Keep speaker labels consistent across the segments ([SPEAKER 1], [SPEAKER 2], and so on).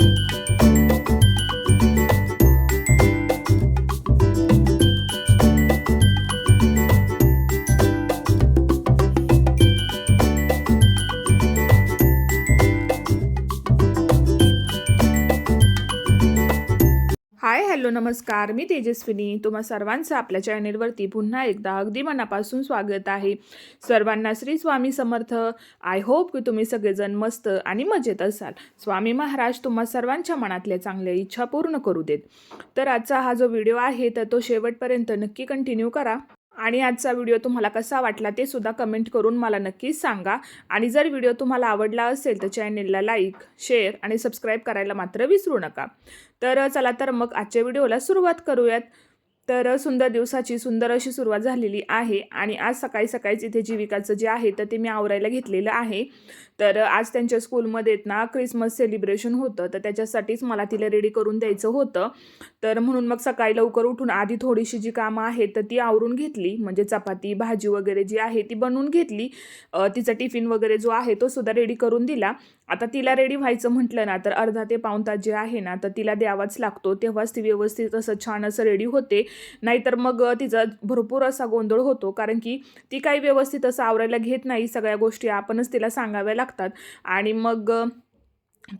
[SPEAKER 1] you. Hello नमस्कार. मी तेजस्विनी. तुम्हा सर्वांचं आपल्या चॅनेलवरती पुन्हा एकदा अगदी मनापासून स्वागत आहे. सर्वांना श्री स्वामी समर्थ. आय होप की तुम्ही सगळेजण मस्त आणि मजेत असाल. स्वामी महाराज तुम्हा सर्वांच्या मनातल्या चांगल्या इच्छा पूर्ण करू देत. तर आजचा हा जो व्हिडिओ आहे तर तो शेवटपर्यंत नक्की कंटिन्यू करा. आणि आजचा व्हिडिओ तुम्हाला कसा वाटला ते सुद्धा कमेंट करून मला नक्कीच सांगा. आणि जर व्हिडिओ तुम्हाला आवडला असेल तर चॅनेलला लाईक शेअर आणि सबस्क्राईब करायला मात्र विसरू नका. तर चला तर मग आजच्या व्हिडिओला सुरुवात करूयात. तर सुंदर दिवसाची सुंदर अशी सुरुवात झालेली आहे आणि आज सकाळी सकाळीच इथे जीविकाचं जे आहे तर ते मी आवरायला घेतलेलं आहे. तर आज त्यांच्या स्कूलमध्ये ना क्रिसमस सेलिब्रेशन होतं. तर त्याच्यासाठीच मला तिला रेडी करून द्यायचं होतं. तर म्हणून मग सकाळी लवकर उठून आधी थोडीशी जी कामं आहेत तर ती आवरून घेतली. म्हणजे चपाती भाजी वगैरे जी आहे ती बनवून घेतली. तिचा टिफिन वगैरे जो आहे तो सुद्धा रेडी करून दिला. आता तिला रेडी व्हायचं म्हटलं ना तर अर्धा ते पाऊन तास जे आहे ना तर तिला द्यावाच लागतो. तेव्हाच ती व्यवस्थित असं छान असं रेडी होते. नाहीतर मग तिचा भरपूर असा गोंधळ होतो. कारण की ती काही व्यवस्थित असं आवरायला घेत नाही. सगळ्या गोष्टी आपणच तिला सांगाव्या लागतात. आणि मग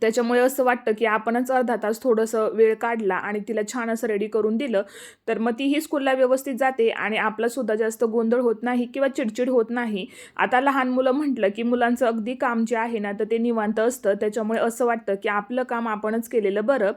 [SPEAKER 1] त्याच्यामुळे असं वाटतं की आपणच अर्धा तास थोडंसं वेळ काढला आणि तिला छान असं रेडी करून दिलं तर मग तीही स्कूलला व्यवस्थित जाते आणि आपलासुद्धा जास्त गोंधळ होत नाही किंवा चिडचिड होत नाही. आता लहान मुलं म्हटलं की मुलांचं अगदी काम जे आहे ना तर ते निवांत असतं. त्याच्यामुळे असं वाटतं की आपलं काम आपणच केलेलं बरं.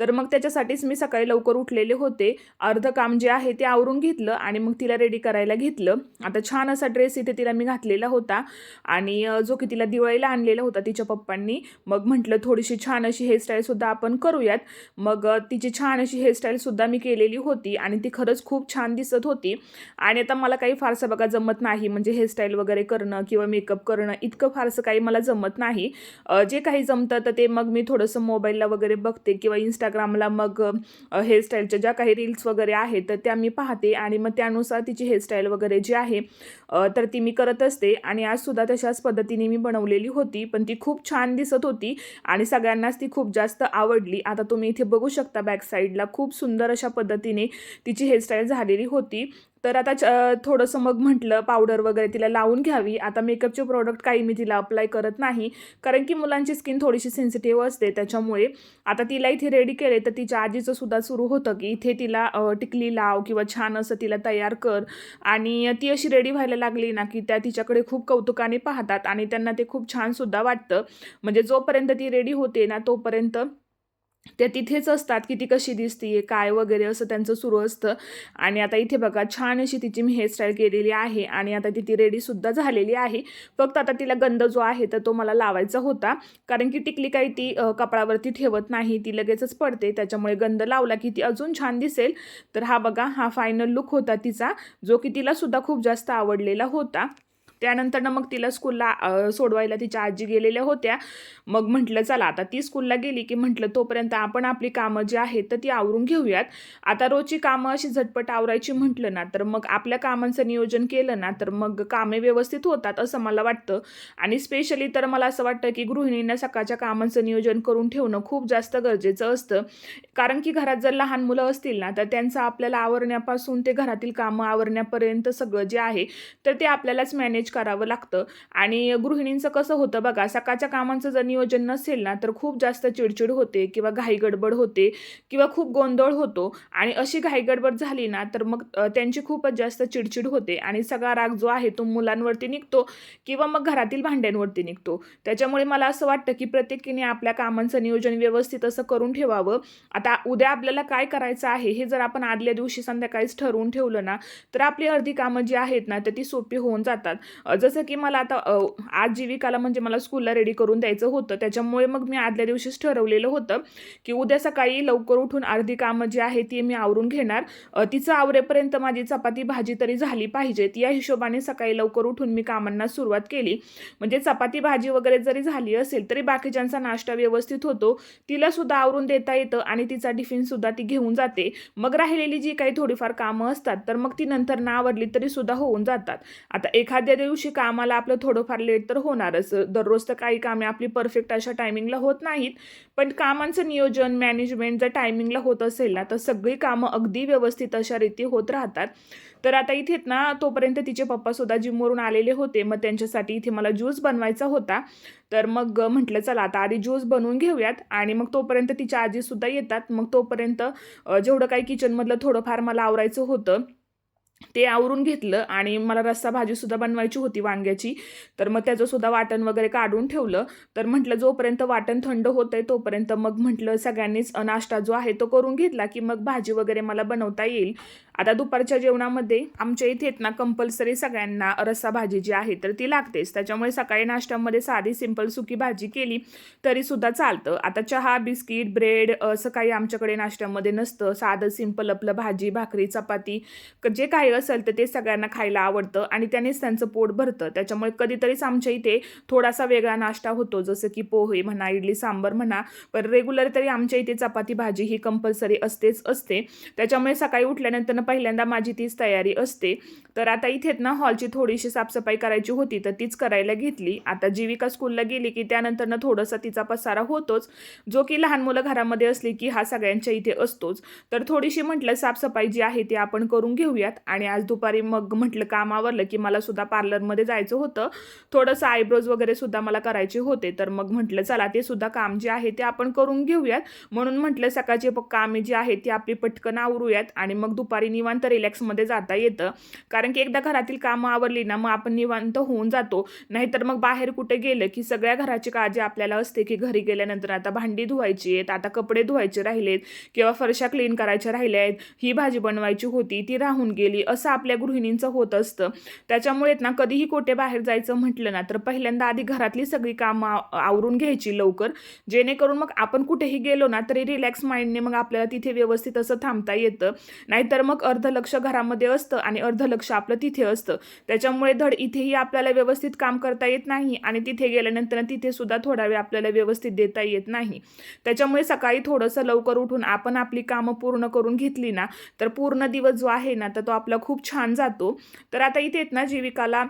[SPEAKER 1] तर मग त्याच्यासाठीच मी सकाळी लवकर उठलेले होते. अर्धं काम जे आहे ते आवरून घेतलं आणि मग तिला रेडी करायला घेतलं. आता छान असा ड्रेस इथे तिला मी घातलेला होता आणि जो की तिला दिवाळीला आणलेला होता तिच्या पप्पांनी. मग म्हटलं थोडीशी छान अशी हेअरस्टाईलसुद्धा आपण करूयात. मग तिची छान अशी हेअरस्टाईलसुद्धा मी केलेली होती आणि ती खरंच खूप छान दिसत होती. आणि आता मला काही फारसं बघा जमत नाही म्हणजे हेअरस्टाईल वगैरे करणं किंवा मेकअप करणं इतकं फारसं काही मला जमत नाही. जे काही जमतं तर ते मग मी थोडंसं मोबाईलला वगैरे बघते किंवा इंस्टाग्रामला मग हेअरस्टाईलच्या ज्या काही रील्स वगैरे आहेत तर त्या मी पाहते आणि मग त्यानुसार तिची हेअरस्टाईल वगैरे जी आहे तर ती मी करत असते. आणि आजसुद्धा तशाच पद्धतीने मी बनवलेली होती पण ती खूप छान दिसत होती आणि सगळ्यांनाच ती खूप जास्त आवडली. आता तुम्ही इथे बघू शकता बॅक साईडला खूप सुंदर अशा पद्धतीने तिची हेअरस्टाईल झालेली होती. तर आता च- थोडंसं मग म्हटलं पावडर वगैरे तिला लावून घ्यावी. आता मेकअपचे प्रोडक्ट काही मी तिला अप्लाय करत नाही. कारण की मुलांची स्किन थोडीशी सेन्सिटिव्ह असते त्याच्यामुळे. आता तिला इथे रेडी केले तर तिच्या आजीचं सुद्धा सुरू होतं की इथे तिला टिकली लाव किंवा छान असं तिला तयार कर. आणि ती अशी रेडी व्हायला लागली ना की त्या तिच्याकडे खूप कौतुकाने पाहतात आणि त्यांना ते खूप छानसुद्धा वाटतं. म्हणजे जोपर्यंत ती रेडी होते ना तोपर्यंत त्या तिथेच असतात की ती कशी दिसते काय वगैरे असं त्यांचं सुरू असतं. आणि आता इथे बघा छान अशी तिची मी हेअरस्टाईल केलेली आहे आणि आता ती ती रेडीसुद्धा झालेली आहे. फक्त आता तिला गंध जो आहे तर तो मला लावायचा होता. कारण की टिकली काही ती कपाळावरती ठेवत नाही ती लगेचच पडते. त्याच्यामुळे गंध लावला की ती अजून छान दिसेल. तर हा बघा हा फायनल लुक होता तिचा जो की तिला सुद्धा खूप जास्त आवडलेला होता. त्यानंतरनं मग तिला स्कूलला सोडवायला तिच्या आजी गेलेल्या होत्या. मग म्हटलं चला आता ती स्कूलला गेली की म्हटलं तोपर्यंत आपण आपली कामं जी आहेत तर ती आवरून घेऊयात. आता रोजची कामं अशी झटपट आवरायची म्हटलं ना तर मग आपल्या कामांचं नियोजन केलं ना तर मग कामे व्यवस्थित होतात असं मला वाटतं. आणि स्पेशली तर मला असं वाटतं की गृहिणींना सकाळच्या कामांचं नियोजन करून ठेवणं खूप जास्त गरजेचं असतं. कारण की घरात जर लहान मुलं असतील ना तर त्यांचं आपल्याला आवरण्यापासून ते घरातील कामं आवरण्यापर्यंत सगळं जे आहे तर ते आपल्यालाच मॅनेज करावं लागतं. आणि गृहिणींचं कसं होतं बघा सकाळच्या कामांचं जर नियोजन नसेल ना तर खूप जास्त चिडचिड होते किंवा घाई गडबड होते किंवा खूप गोंधळ होतो. आणि अशी घाई गडबड झाली ना तर मग त्यांची खूपच जास्त चिडचिड होते. आणि सगळा राग जो आहे तो मुलांवरती निघतो किंवा मग घरातील भांड्यांवरती निघतो. त्याच्यामुळे मला असं वाटतं की प्रत्येकीने आपल्या कामांचं नियोजन व्यवस्थित असं करून ठेवावं. आता उद्या आपल्याला काय करायचं आहे हे जर आपण आदल्या दिवशी संध्याकाळीच ठरवून ठेवलं ना तर आपली अर्धी कामं जी आहेत ना तर ती सोपी होऊन जातात. जसं की मला आता आज जीविकाला म्हणजे मला स्कूलला रेडी करून द्यायचं होतं. त्याच्यामुळे मग मी आदल्या दिवशीच ठरवलेलं होतं की उद्या सकाळी लवकर उठून अर्धी कामं जी आहे ती मी आवरून घेणार. तिचं आवरेपर्यंत माझी चपाती भाजी तरी झाली पाहिजेत. या हिशोबाने सकाळी लवकर उठून मी कामांना सुरुवात केली. म्हणजे चपाती भाजी वगैरे जरी झाली असेल तरी बाकीच्यांचा नाश्ता व्यवस्थित होतो. तिला सुद्धा आवरून देता येतं आणि तिचा टिफिन सुद्धा ती घेऊन जाते. मग राहिलेली जी काही थोडीफार कामं असतात तर मग ती नंतर ना आवडली तरी सुद्धा होऊन जातात. आता एखाद्या दिवशी कामाला आपलं थोडंफार लेट तर होणारच. दररोज तर काही कामे आपली परफेक्ट अशा टायमिंगला होत नाहीत. पण कामांचं नियोजन मॅनेजमेंट जर टायमिंगला होत असेल ना तर सगळी कामं अगदी व्यवस्थित अशा रीती होत राहतात. तर आता इथेत ना तोपर्यंत तिचे पप्पासुद्धा जिमवरून आलेले होते. मग त्यांच्यासाठी इथे मला ज्यूस बनवायचा होता. तर मग म्हटलं चला आता आधी ज्यूस बनवून घेऊयात. आणि मग तोपर्यंत तिच्या आजीसुद्धा येतात. मग तोपर्यंत जेवढं काही किचनमधलं थोडंफार मला आवरायचं होतं ते आवरून घेतलं आणि मला रस्सा भाजीसुद्धा बनवायची होती वांग्याची. तर मग त्याचंसुद्धा वाटण वगैरे काढून ठेवलं. तर म्हटलं जोपर्यंत वाटण थंड होतं आहे तोपर्यंत मग म्हटलं सगळ्यांनीच नाश्ता जो आहे तो करून घेतला की मग भाजी वगैरे मला बनवता येईल. आता दुपारच्या जेवणामध्ये आमच्या इथे ना कंपल्सरी सगळ्यांना रस्सा भाजी जी आहे तर ती लागतेच. त्याच्यामुळे सकाळी नाश्त्यामध्ये साधी सिंपल सुकी भाजी केली तरीसुद्धा चालतं. आता चहा बिस्किट ब्रेड असं काही आमच्याकडे नाश्त्यामध्ये नसतं. साधं सिंपल आपलं भाजी भाकरी चपाती जे काही असेल तर ते सगळ्यांना खायला आवडतं आणि त्यानेच त्यांचं पोट भरतं. त्याच्यामुळे कधीतरीच आमच्या इथे थोडासा वेगळा नाश्ता होतो. जसं की पोहे म्हणा इडली सांबर म्हणा. पण रेग्युलर तरी आमच्या इथे चपाती भाजी ही कंपल्सरी असतेच असते. त्याच्यामुळे सकाळी उठल्यानंतर पहिल्यांदा माझी तीच तयारी असते. तर आता इथेच ना हॉलची थोडीशी साफसफाई करायची होती तर तीच करायला घेतली. आता जीविका स्कूलला गेली की त्यानंतर ना थोडासा तिचा पसारा होतोच. जो की लहान मुलं घरामध्ये असली की हा सगळ्यांच्या इथे असतोच. तर थोडीशी म्हटलं साफसफाई जी आहे ती आपण करून घेऊयात आणि आणि आज दुपारी मग म्हटलं काम आवरलं की मला सुद्धा पार्लरमध्ये जायचं होतं. थोडंसं आयब्रोज वगैरे सुद्धा मला करायचे होते. तर मग म्हटलं चला ते सुद्धा काम जे आहे ते आपण करून घेऊयात. म्हणून म्हटलं सकाळची कामे जी आहेत ती आपली पटकन आवरूयात. आणि मग दुपारी निवांत रिलॅक्समध्ये जाता येतं. कारण की एकदा घरातील कामं आवरली ना मग आपण निवांत होऊन जातो. नाहीतर मग बाहेर कुठे गेलं की सगळ्या घराची काळजी आपल्याला असते की घरी गेल्यानंतर आता भांडी धुवायची आहेत आता कपडे धुवायचे राहिलेत किंवा फरशा क्लीन करायच्या राहिल्या आहेत ही भाजी बनवायची होती ती राहून गेली. असं आपल्या गृहिणींचं होत असतं. त्याच्यामुळे ना कधीही कोठे बाहेर जायचं म्हटलं ना तर पहिल्यांदा आधी घरातली सगळी कामं आव- आवरून घ्यायची लवकर. जेणेकरून मग आपण कुठेही गेलो ना तरी रिलॅक्स माइंडने मग आपल्याला तिथे व्यवस्थित असं थांबता येतं. नाहीतर मग अर्ध लक्ष घरामध्ये असतं आणि अर्ध लक्ष आपलं तिथे असतं. त्याच्यामुळे धड इथेही आपल्याला व्यवस्थित काम करता येत नाही आणि तिथे गेल्यानंतर तिथे सुद्धा थोडा वेळ आपल्याला व्यवस्थित देता येत नाही. त्याच्यामुळे सकाळी थोडंसं लवकर उठून आपण आपली कामं पूर्ण करून घेतली ना तर पूर्ण दिवस जो आहे ना तर तो आपला खूप छान जातो. तर आता इथे आहेत ना जीविकाला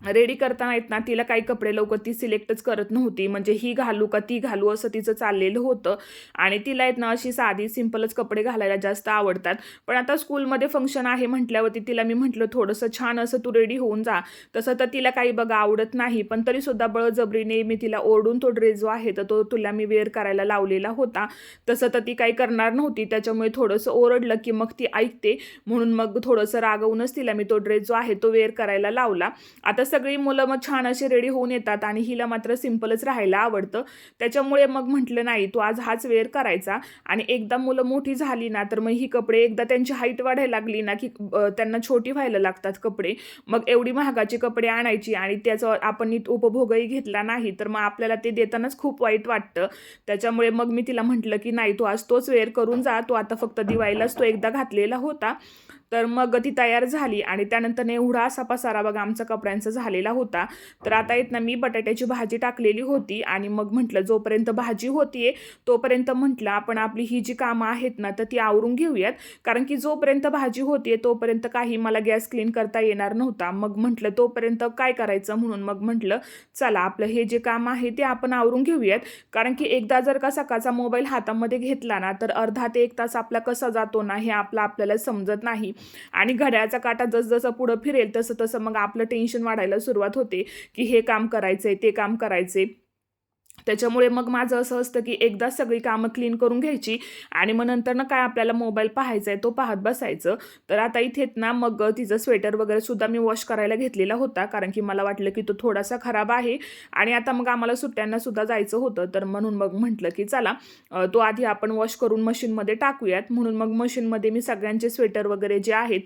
[SPEAKER 1] रेडी करताना येत ना तिला काही कपडे लवकर ती सिलेक्टच करत नव्हती. म्हणजे ही घालू का ती घालू असं तिचं चाललेलं होतं. आणि तिला आहेत ना अशी साधी सिंपलच कपडे घालायला जास्त आवडतात. पण आता स्कूलमध्ये फंक्शन आहे म्हटल्यावरती तिला मी म्हटलं थोडंसं छान असं तू रेडी होऊन जा. तसं तर तिला काही बघा आवडत नाही पण तरीसुद्धा बळजबरीने मी तिला ओरडून तो ड्रेस जो आहे तर तो तुला मी वेअर करायला लावलेला होता. तसं तर ती काही करणार नव्हती. त्याच्यामुळे थोडंसं ओरडलं की मग ती ऐकते. म्हणून मग थोडंसं रागवूनच तिला मी तो ड्रेस जो आहे तो वेअर करायला लावला. आता सगळी मुलं मग छान असे रेडी होऊन येतात आणि हिला मात्र सिंपलच राहायला आवडतं. त्याच्यामुळे मग म्हटलं नाही तू आज हाच वेअर करायचा. आणि एकदा मुलं मोठी झाली ना तर मग ही कपडे एकदा त्यांची हाईट वाढायला लागली ना की त्यांना छोटी व्हायला लागतात कपडे. मग एवढी महागाची कपडे आणायची आणि त्याचा आपण नीट उपभोगही घेतला नाही तर मग आपल्याला ते देतानाच खूप वाईट वाटतं. त्याच्यामुळे मग मी तिला म्हटलं की नाही तू आज तोच वेअर करून जा. तू आता फक्त दिवाळीलाच तो एकदा घातलेला होता. तर मग ती तयार झाली आणि त्यानंतर एवढा असा पसारा बघा आमचा कपड्यांचा झालेला होता. तर आता येत ना मी बटाट्याची भाजी टाकलेली होती आणि मग म्हटलं जोपर्यंत भाजी होतीये तोपर्यंत म्हटलं आपण आपली ही जी कामं आहेत ना तर ती आवरून घेऊयात. कारण की जोपर्यंत भाजी होतीये तोपर्यंत काही मला गॅस क्लीन करता येणार नव्हता. मग म्हटलं तोपर्यंत काय करायचं म्हणून मग म्हटलं चला आपलं हे जे काम आहे ते आपण आवरून घेऊयात. कारण की एकदा जर का सकाळचा मोबाईल हातामध्ये घेतला ना तर अर्धा ते एक तास आपला कसा जातो ना हे आपलं आपल्याला समजत नाही. आणि घड्याळाचा काटा जसजसं पुढं फिरेल तसं तसं मग आपलं टेन्शन वाढायला सुरुवात होते की हे काम करायचंय ते काम करायचे त्याच्यामुळे मग माझं असं असतं की एकदा सगळी कामं क्लीन करून घ्यायची आणि मग नंतर ना काय आपल्याला मोबाईल पाहायचा आहे तो पाहत बसायचं. तर आता इथेत ना मग तिचं स्वेटर वगैरे सुद्धा मी वॉश करायला घेतलेला होता कारण की मला वाटलं की तो थोडासा खराब आहे. आणि आता मग आम्हाला सुट्ट्यांना सुद्धा जायचं होतं तर म्हणून मग म्हटलं की चला तो आधी आपण वॉश करून मशीनमध्ये टाकूयात. म्हणून मग मशीनमध्ये मी सगळ्यांचे स्वेटर वगैरे जे आहेत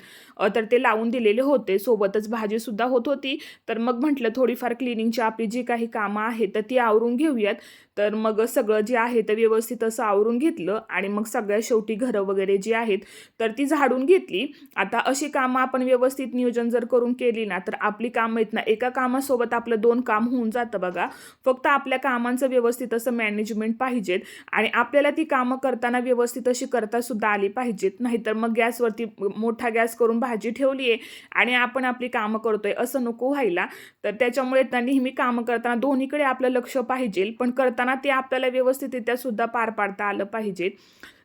[SPEAKER 1] तर ते लावून दिलेले होते. सोबतच भाजीसुद्धा होत होती. तर मग म्हटलं थोडीफार क्लिनिंगची आपली जी काही कामं आहेत तर ती आवरून घेऊया घेतल्यात तर मग सगळं जे आहे ते व्यवस्थित असं आवरून घेतलं आणि मग सगळ्या शेवटी घरं वगैरे जी आहेत तर ती झाडून घेतली. आता अशी कामं आपण व्यवस्थित नियोजन जर करून केली ना तर आपली कामं आहेत ना एका कामासोबत आपलं दोन काम होऊन जातं बघा. फक्त आपल्या कामांचं व्यवस्थित असं मॅनेजमेंट पाहिजेत आणि आपल्याला ती कामं करताना व्यवस्थित अशी करता सुद्धा आली पाहिजेत. नाहीतर मग गॅसवरती मोठा गॅस करून भाजी ठेवली आहे आणि आपण आपली कामं करतोय असं नको व्हायला. तर त्याच्यामुळे नेहमी कामं करताना दोन्हीकडे आपलं लक्ष पाहिजे पण करताना ते आपल्याला व्यवस्थितरित्या सुद्धा पार पाडता आलं पाहिजे.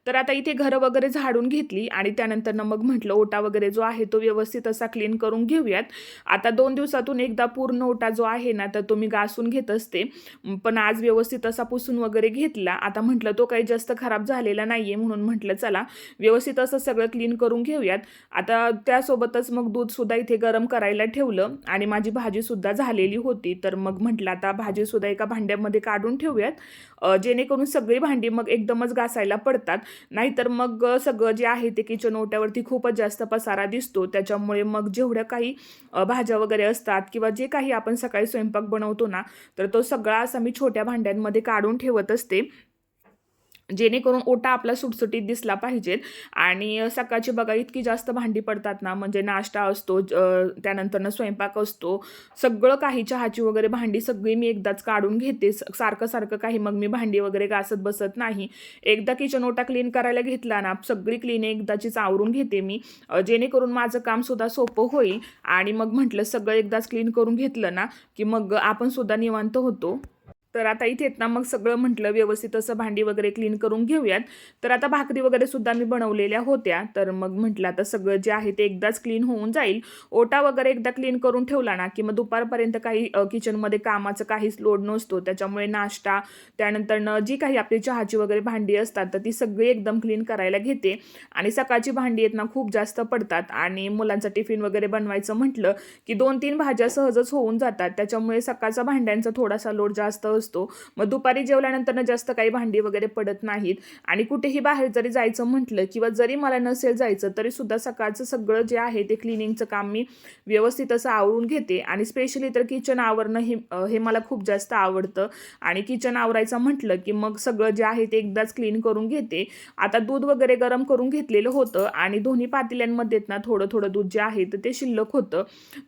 [SPEAKER 1] तर आता इथे घरं वगैरे झाडून घेतली आणि त्यानंतर मग म्हटलं ओटा वगैरे जो आहे तो व्यवस्थित असा क्लीन करून घेऊयात. आता दोन दिवसातून एकदा पूर्ण ओटा जो आहे ना तर तो मी घासून घेत असते. पण आज व्यवस्थित असा पुसून वगैरे घेतला. आता म्हटलं तो काही जास्त खराब झालेला नाही आहे म्हणून म्हटलं चला व्यवस्थित असं सगळं क्लीन करून घेऊयात. आता त्यासोबतच मग दूधसुद्धा इथे गरम करायला ठेवलं आणि माझी भाजीसुद्धा झालेली होती. तर मग म्हटलं आता भाजीसुद्धा एका भांड्यामध्ये काढून ठेवूयात. जेणेकरून सगळी भांडी मग एकदमच घासायला पडतात. नाहीतर मग सगळं जे आहे ते किचन ओट्यावरती खूपच जास्त पसारा दिसतो. त्याच्यामुळे मग जेवढ्या काही भाज्या वगैरे असतात किंवा जे काही आपण सकाळी स्वयंपाक बनवतो ना तर तो सगळा असा मी छोट्या भांड्यांमध्ये काढून ठेवत असते. जेणेकरून ओटा आपला सुटसुटीत दिसला पाहिजेत आणि सकाळची बघा इतकी जास्त भांडी पडतात ना म्हणजे नाश्ता असतो ज- त्यानंतरनं स्वयंपाक असतो सगळं काही चहाची वगैरे भांडी सगळी मी एकदाच काढून घेते. स- सारखं सारखं काही मग मी भांडी वगैरे घासत बसत नाही. एकदा किचन ओटा क्लीन करायला घेतला ना सगळी क्लीन एकदाचीच आवरून घेते मी. जेणेकरून माझं कामसुद्धा सोपं होईल. आणि मग म्हटलं सगळं एकदाच क्लीन करून घेतलं ना की मग आपण सुद्धा निवांत होतो. तर आता इथे ना मग सगळं म्हटलं व्यवस्थित असं भांडी वगैरे क्लीन करून घेऊयात. तर आता भाकरी वगैरे सुद्धा मी बनवलेल्या होत्या. तर मग म्हटलं आता सगळं जे आहे ते एकदाच क्लीन होऊन जाईल. ओटा वगैरे एकदा क्लीन करून ठेवला ना की मग दुपारपर्यंत काही किचनमध्ये कामाचं काहीच लोड नसतो. त्याच्यामुळे नाश्ता त्यानंतर जी काही आपली चहाची वगैरे भांडी असतात तर ती सगळी एकदम क्लीन करायला घेते. आणि सकाळची भांडी आहेत ना खूप जास्त पडतात. आणि मुलांचा टिफिन वगैरे बनवायचं म्हटलं की दोन तीन भाज्या सहजच होऊन जातात. त्याच्यामुळे सकाळचा भांड्यांचा थोडासा लोड जास्त असतो. मग दुपारी जेवल्यानंतर जास्त काही भांडी वगैरे पडत नाहीत. आणि कुठेही बाहेर जरी जायचं म्हटलं किंवा जरी मला नसेल जायचं तरी सुद्धा सकाळचं सगळं जे आहे ते क्लिनिंगचं काम मी व्यवस्थित असं आवरून घेते. आणि स्पेशली तर किचन आवरणं हे हे मला खूप जास्त आवडतं. आणि किचन आवरायचं म्हटलं की मग सगळं जे आहे ते एकदाच क्लीन करून घेते. आता दूध वगैरे गरम करून घेतलेलं होतं आणि दोन्ही पातेल्यांमध्ये ना थोडं थोडं दूध जे आहे तर ते शिल्लक होतं.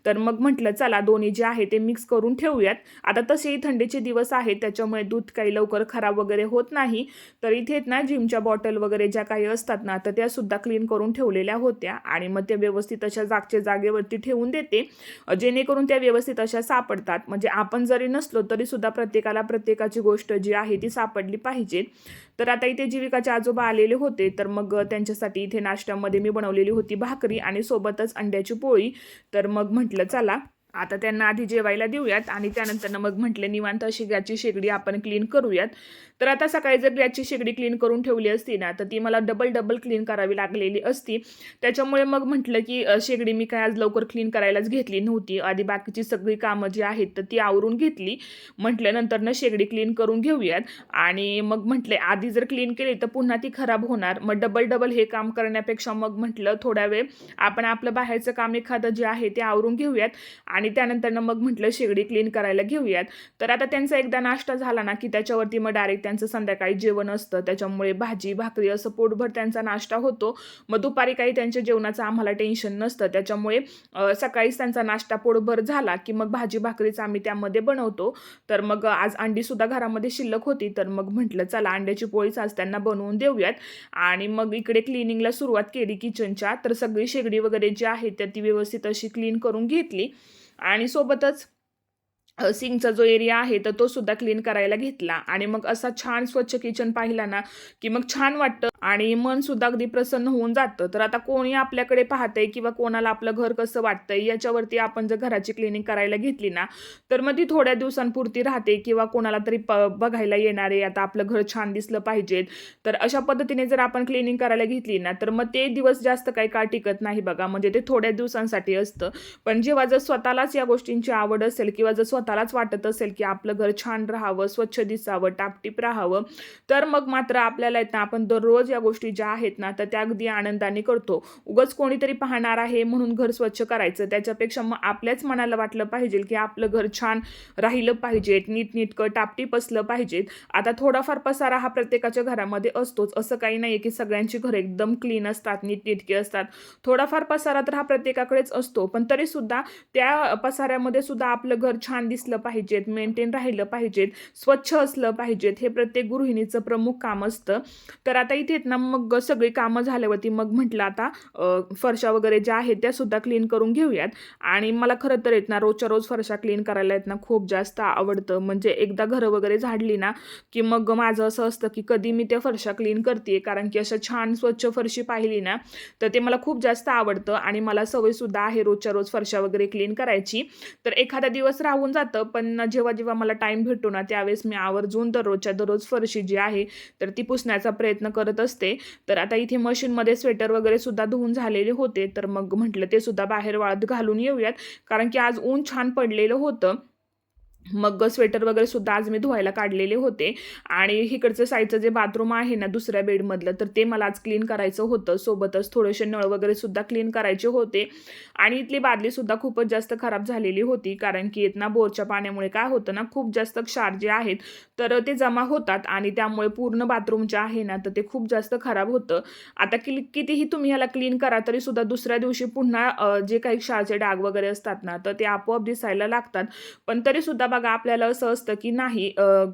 [SPEAKER 1] तर मग म्हटलं चला दोन्ही जे आहे ते मिक्स करून ठेवूयात. आता तसेही थंडीचे दिवस आहेत त्याच्यामुळे दूध काही लवकर खराब वगैरे होत नाही. तर इथे ना जिमच्या बॉटल वगैरे ज्या काही असतात ना तर त्या सुद्धा क्लीन करून ठेवलेल्या होत्या. आणि मग त्या व्यवस्थित अशा जागच्या जागेवरती ठेवून देते. जेणेकरून त्या व्यवस्थित अशा सापडतात. म्हणजे आपण जरी नसलो तरी सुद्धा प्रत्येकाला प्रत्येकाची गोष्ट जी आहे ती सापडली पाहिजे. तर आता इथे जीविकाचे आजोबा आलेले होते. तर मग त्यांच्यासाठी इथे नाश्त्यामध्ये मी बनवलेली होती भाकरी आणि सोबतच अंड्याची पोळी. तर मग म्हटलं चला आता त्यांना आधी जेवायला देऊयात आणि त्यानंतर मग म्हटलं निवांत अशी गॅसची शेगडी आपण क्लीन करूयात. तर आता सकाळी जर गॅसची शेगडी क्लीन करून ठेवली असती ना तर ती मला डबल डबल क्लीन करावी लागलेली असती. त्याच्यामुळे मग म्हटलं की शेगडी मी काय आज लवकर क्लीन करायलाच घेतली नव्हती. आधी बाकीची सगळी कामं जी आहेत तर ती आवरून घेतली. म्हटलं नंतरनं शेगडी क्लीन करून घेऊयात. आणि मग म्हटले आधी जर क्लीन केली तर पुन्हा ती खराब होणार. मग डबल डबल हे काम करण्यापेक्षा मग म्हटलं थोड्या वेळ आपण आपलं बाहेरचं काम एखादं जे आहे ते आवरून घेऊयात. आणि त्यानंतर मग म्हटलं शेगडी क्लीन करायला घेऊयात. तर आता त्यांचा एकदा नाश्ता झाला ना की त्याच्यावरती मग डायरेक्ट त्यांचं संध्याकाळी जेवण असतं. त्याच्यामुळे भाजी भाकरी असं पोटभर त्यांचा नाश्ता होतो. मग दुपारी काही त्यांच्या जेवणाचं आम्हाला टेन्शन नसतं. त्याच्यामुळे सकाळीच त्यांचा नाश्ता पोटभर झाला की मग भाजी भाकरीच आम्ही त्यामध्ये बनवतो. तर मग आज अंडीसुद्धा घरामध्ये शिल्लक होती. तर मग म्हटलं चला अंड्याची पोळीच आज त्यांना बनवून देऊयात. आणि मग इकडे क्लिनिंगला सुरुवात केली किचनच्या तर सगळी शेगडी वगैरे जी आहे तर ती व्यवस्थित अशी क्लीन करून घेतली. आणि सोबतच सिंगचा जो एरिया आहे तर तो सुद्धा क्लीन करायला घेतला. आणि मग असा छान स्वच्छ किचन पाहिला ना की मग छान वाटतं. आणि मन सुद्धा अगदी प्रसन्न होऊन जातं. तर आता कोणी आपल्याकडे पाहतंय किंवा कोणाला आपलं घर कसं वाटतंय याच्यावरती आपण जर घराची क्लिनिंग करायला घेतली ना तर मग ती थोड्या दिवसांपुरती राहते किंवा कोणाला तरी प बघायला येणारे आता आपलं घर छान दिसलं पाहिजेत. तर अशा पद्धतीने जर आपण क्लिनिंग करायला घेतली ना तर मग ते दिवस जास्त काही काळ टिकत नाही बघा. म्हणजे ते थोड्या दिवसांसाठी असतं. पण जेव्हा जर स्वतःलाच या गोष्टींची आवड असेल किंवा जर स्वतः स्वतःलाच वाटत असेल की आपलं घर छान राहावं स्वच्छ दिसावं टापटीप राहावं. तर मग मात्र आपल्याला आहेत ना आपण दररोज या गोष्टी ज्या आहेत ना तर त्या अगदी आनंदाने करतो. उगच कोणीतरी पाहणार आहे म्हणून घर स्वच्छ करायचं. त्याच्यापेक्षा मग आपल्याच मनाला वाटलं पाहिजे की आपलं घर छान राहिलं पाहिजे नीटनीटकं टापटीप असलं पाहिजेत आता थोडाफार पसारा हा प्रत्येकाच्या घरामध्ये असतोच. असं काही नाही की सगळ्यांची घरं एकदम क्लीन असतात नीटनीटकी असतात. थोडाफार पसारा तर हा प्रत्येकाकडेच असतो. पण तरी सुद्धा त्या पसाऱ्यामध्ये सुद्धा आपलं घर छान दिसलं पाहिजेत मेंटेन राहिलं पाहिजेत स्वच्छ असलं पाहिजेत हे प्रत्येक गृहिणीचं प्रमुख काम असतं. तर आता इथे आहेत ना मग सगळी कामं झाल्यावरती मग म्हटलं आता फरशा वगैरे ज्या आहेत त्या सुद्धा क्लीन करून घेऊयात. आणि मला खरं तर येत ना रोजच्या रोज फरशा क्लीन करायला येत ना खूप जास्त आवडतं. म्हणजे एकदा घरं वगैरे झाडली ना की मग माझं असं असतं की कधी मी त्या फरशा क्लीन करते कारण की अशा छान स्वच्छ फरशी पाहिली ना तर ते मला खूप जास्त आवडतं. आणि मला सवयसुद्धा आहे रोजच्या रोज फरशा वगैरे क्लीन करायची. तर एखादा दिवस राहून जातं पण जेव्हा जेव्हा मला टाईम भेटतो ना त्यावेळेस मी आवर्जून दररोजच्या दररोज फरशी जी आहे तर ती पुसण्याचा प्रयत्न करत असते. तर आता इथे मशीनमध्ये स्वेटर वगैरे सुद्धा धुवून झालेले होते तर मग म्हटलं ते सुद्धा बाहेर वाळत घालून येऊयात. कारण की आज ऊन छान पडलेलं होतं. मग स्वेटर वगैरे सुद्धा आज मी धुवायला काढलेले होते. आणि इकडचं साईडचं जे बाथरूम आहे ना दुसऱ्या बेडमधलं तर ते मला आज क्लीन करायचं होतं. सोबतच थोडेसे नळ वगैरे सुद्धा क्लीन करायचे होते. आणि इथली बादली सुद्धा खूपच जास्त खराब झालेली होती कारण की येत ना बोरच्या पाण्यामुळे काय होतं ना खूप जास्त क्षार जे आहेत तर ते जमा होतात आणि त्यामुळे पूर्ण बाथरूम जे आहे ना तर ते खूप जास्त खराब होतं. आता कि कितीही तुम्ही ह्याला क्लीन करा तरी सुद्धा दुसऱ्या दिवशी पुन्हा जे काही क्षारचे डाग वगैरे असतात ना तर ते आपोआप दिसायला लागतात. पण तरी सुद्धा बघा आपल्याला असं असतं की नाही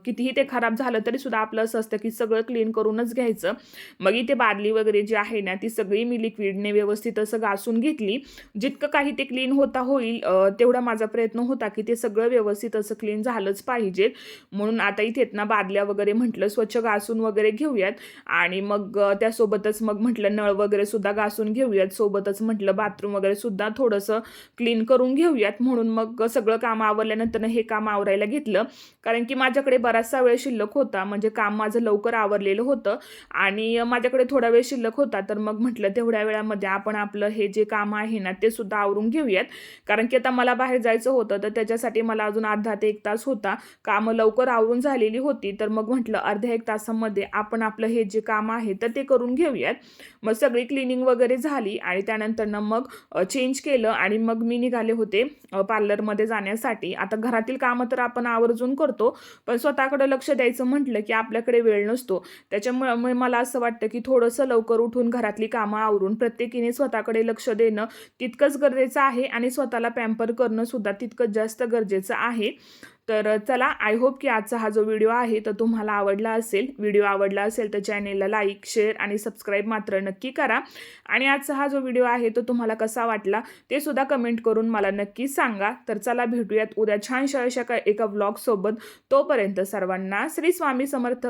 [SPEAKER 1] कितीही ते खराब झालं तरी सुद्धा आपलं असं असतं की सगळं क्लीन करूनच घ्यायचं. मग इथे बादली वगैरे जी आहे ना ती सगळी मी लिक्विडने व्यवस्थित असं घासून घेतली. जितकं काही ते क्लीन होता होईल तेवढा माझा प्रयत्न होता की ते सगळं व्यवस्थित असं क्लीन झालंच पाहिजे. म्हणून आता इथे ना बादल्या वगैरे म्हटलं स्वच्छ घासून वगैरे घेऊयात. आणि मग त्यासोबतच मग म्हटलं नळ वगैरे सुद्धा घासून घेऊयात. सोबतच म्हटलं बाथरूम वगैरे सुद्धा थोडंसं क्लीन करून घेऊयात. म्हणून मग सगळं काम आवरल्यानंतर हे काम आवरायला घेतलं. कारण की माझ्याकडे बराचसा वेळ शिल्लक होता. म्हणजे काम माझं लवकर आवरलेलं होतं. आणि माझ्याकडे थोडा वेळ शिल्लक होता. तर मग म्हटलं तेवढ्या वेळामध्ये आपण आपलं हे जे काम आहे ना ते सुद्धा आवरून घेऊयात. कारण की आता मला बाहेर जायचं होतं. तर त्याच्यासाठी मला अजून अर्धा ते एक तास होता. कामं लवकर आवरून झालेली होती. तर मग म्हटलं अर्ध्या एक तासामध्ये आपण आपलं हे जे काम आहे तर ते करून घेऊयात. मग सगळी क्लिनिंग वगैरे झाली आणि त्यानंतरनं मग चेंज केलं. आणि मग मी निघाले होते पार्लरमध्ये जाण्यासाठी. आता घरातील काम तर आपण आवर्जून करतो पण स्वतःकडे लक्ष द्यायचं म्हटलं की आपल्याकडे वेळ नसतो. त्याच्यामुळे मला असं वाटतं की थोडंसं लवकर उठून घरातली कामं आवरून प्रत्येकीने स्वतःकडे लक्ष देणं तितकंच गरजेचं आहे आणि स्वतःला पॅम्पर करणं सुद्धा तितकंच जास्त गरजेचं आहे. तर चला आय होप की आजचा हा जो व्हिडिओ आहे तो तुम्हाला आवडला असेल. व्हिडिओ आवडला असेल तर चॅनेलला लाईक शेअर आणि सबस्क्राईब मात्र नक्की करा. आणि आजचा हा जो व्हिडिओ आहे तो तुम्हाला कसा वाटला ते सुद्धा कमेंट करून मला नक्की सांगा. तर चला भेटूयात उद्या छानशा अशा का एका व्लॉगसोबत तोपर्यंत सर्वांना श्री स्वामी समर्थ.